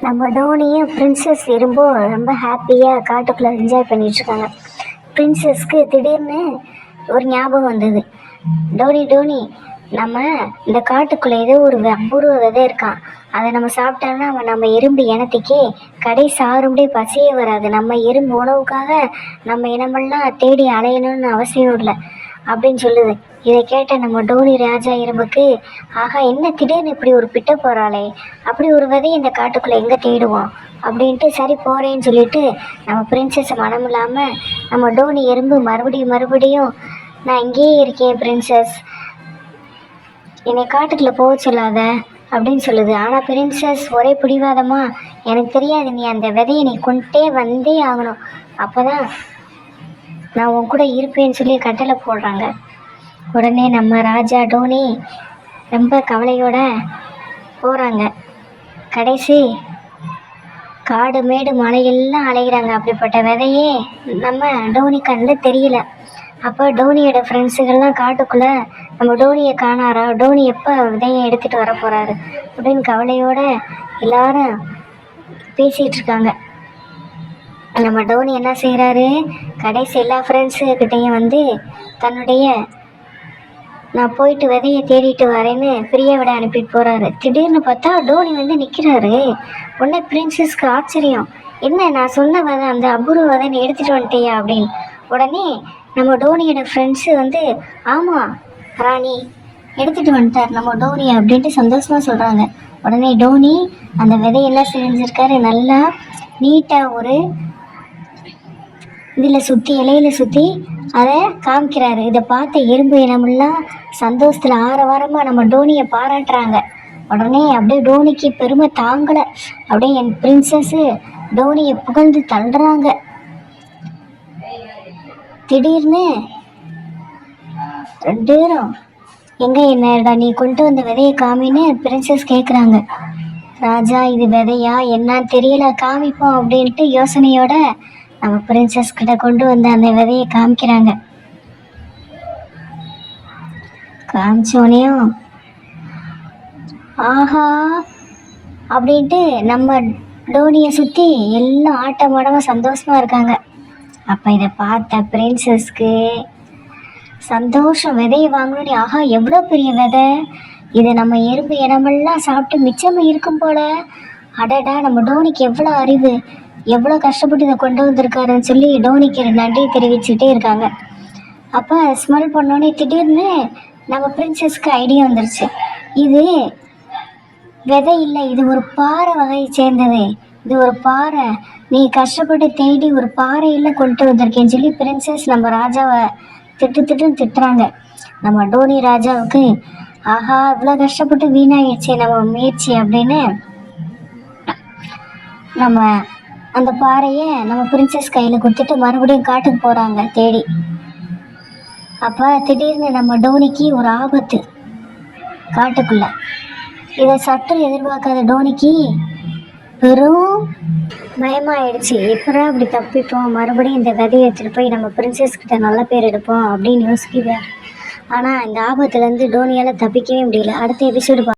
நம்ம டோனியும் பிரின்சஸ் இரும்போ ரொம்ப ஹாப்பியாக காட்டுக்குள்ளே என்ஜாய் பண்ணிகிட்ருக்காங்க பிரின்சஸ்க்கு திடீர்னு ஒரு ஞாபகம் வந்தது. டோனி டோனி நம்ம இந்த காட்டுக்குள்ளே ஏதோ ஒரு வெ- அபூர்வ விதை இருக்கான் அதை நம்ம சாப்பிட்டோம்னா அவன் நம்ம எறும்பு இனத்துக்கே கடை சாரும்படி பசியே வராது. நம்ம எறும்பு உணவுக்காக நம்ம இனமெல்லாம் தேடி அலையணும்னு அவசியம் இல்லை. அப்படின்னு சொல்லுது. இதை கேட்ட நம்ம டோனி ராஜா எறும்புக்கு ஆகா என்ன திடீர்னு இப்படி ஒரு பிட்ட போகிறாளே அப்படி ஒரு விதையை இந்த காட்டுக்குள்ளே எங்கே தேடுவோம்? அப்படின்ட்டு சரி போகிறேன்னு சொல்லிட்டு நம்ம பிரின்சஸ் மனம் இல்லாமல் நம்ம டோனி எறும்பு மறுபடியும் மறுபடியும் நான் இங்கேயே இருக்கேன் பிரின்சஸ் என்னை காட்டுக்குள்ளே போக சொல்லாத அப்படின்னு சொல்லுது. ஆனால் பிரின்சஸ் ஒரே பிடிவாதமா எனக்கு தெரியாது நீ அந்த விதையை நீ கொண்டே வந்தே ஆகணும். அப்போ தான் நான் உன் கூட இருப்பேன்னு சொல்லி கட்டளை போடுறாங்க. உடனே நம்ம ராஜா டோனி ரொம்ப கவலையோட போகிறாங்க கடைசி காடு மேடு மலையெல்லாம் அலைகிறாங்க அப்படிப்பட்ட விதையே நம்ம டோனி கண்ணில் தெரியல. அப்போ டோனியோட ஃப்ரெண்ட்ஸுகள்லாம் காட்டுக்குள்ளே நம்ம டோனியை காணாரா? டோனி எப்போ விதையை எடுத்துகிட்டு வர போகிறாரு அப்படின்னு கவலையோடு எல்லாரும் பேசிகிட்டு இருக்காங்க. நம்ம டோனி என்ன செய்கிறாரு கடைசி எல்லா ஃப்ரெண்ட்ஸுக்கிட்டையும் வந்து தன்னுடைய நான் போயிட்டு விதையை தேடிட்டு வரேன்னு பிரியாவிட அனுப்பிட்டு போகிறாரு திடீர்னு பார்த்தா டோனி வந்து நிற்கிறாரு உடனே பிரின்சஸ்க்கு ஆச்சரியம். என்ன நான் சொன்ன விதை அந்த அபூர்வ விதை நீ எடுத்துகிட்டு வந்துட்டியா அப்படின்னு. உடனே நம்ம டோனியோட ஃப்ரெண்ட்ஸு வந்து ஆமாம் ராணி எடுத்துகிட்டு வந்துட்டார் நம்ம டோனி அப்படின்ட்டு சந்தோஷமாக சொல்கிறாங்க உடனே டோனி அந்த விதையெல்லாம் செஞ்சுருக்காரு? நல்லா நீட்டாக ஒரு இதில் சுற்றி இலையில சுற்றி அதை காமிக்கிறாரு. இதை பார்த்த எறும்பு இனமெல்லாம் சந்தோஷத்தில் ஆரவாரமாக நம்ம டோனியை பாராட்டுறாங்க. உடனே அப்படியே டோனிக்கு பெருமை தாங்கலை. அப்படியே என் பிரின்சஸ்ஸு டோனியை புகழ்ந்து தள்ளுறாங்க. திடீர்னு ரெண்டு பேரும் எங்கே என்னடா நீ கொண்டு வந்த விதையை காமின்னு பிரின்சஸ் கேட்குறாங்க ராஜா இது விதையா? என்னன்னு தெரியல காமிப்போம் அப்படின்ட்டு யோசனையோட நம்ம பிரின்சஸ் கிட்ட கொண்டு வந்த அந்த விதையை காமிக்கிறாங்க. காமிச்சோனையும் ஆஹா அப்படின்ட்டு நம்ம டோனியை சுற்றி எல்லாம் ஆட்டமாடமாக சந்தோஷமாக இருக்காங்க. அப்போ இதை பார்த்த பிரின்சஸ்க்கு சந்தோஷம். விதையை வாங்கணும்னு ஆஹா எவ்வளோ பெரிய விதை? இதை நம்ம எறும்பு இடமெல்லாம் சாப்பிட்டு மிச்சம் இருக்கும் போல. அடடா நம்ம டோனிக்கு எவ்வளோ அறிவு? எவ்வளோ கஷ்டப்பட்டு இதை கொண்டு வந்திருக்காருன்னு சொல்லி டோனிக்கு நன்றி தெரிவிச்சுட்டே இருக்காங்க. அப்போ ஸ்மெல் பண்ணோன்னே திடீர்னு நம்ம பிரின்சஸ்க்கு ஐடியா வந்துருச்சு. இது விதை இல்லை இது ஒரு பாறை வகையை சேர்ந்தது. இது ஒரு பாறை. நீ கஷ்டப்பட்டு தேடி ஒரு பாறையில் கொண்டு வந்திருக்கேன்னு சொல்லி பிரின்சஸ் நம்ம ராஜாவை திட்டு திட்டுன்னு திட்டுறாங்க. நம்ம டோனி ராஜாவுக்கு ஆஹா இவ்வளோ கஷ்டப்பட்டு வீணாயிடுச்சே நம்ம முயற்சி அப்படின்னு நம்ம அந்த பாறையை நம்ம பிரின்சஸ் கையில் கொடுத்துட்டு மறுபடியும் காட்டுக்கு போகிறாங்க தேடி. அப்போ திடீர்னு நம்ம டோனிக்கு ஒரு ஆபத்து காட்டுக்குள்ள. இதை சற்று எதிர்பார்க்காத டோனிக்கு பெரும் பயமாயிடுச்சு. எப்படா இப்படி தப்பிப்போம்? மறுபடியும் இந்த விதையை எடுத்துகிட்டு போய் நம்ம பிரின்சஸ் கிட்ட நல்ல பேர் எடுப்போம் அப்படின்னு யோசிக்கிறார் ஆனால் இந்த ஆபத்துலேருந்து டோனியால் தப்பிக்கவே முடியல. அடுத்த எபிசோடு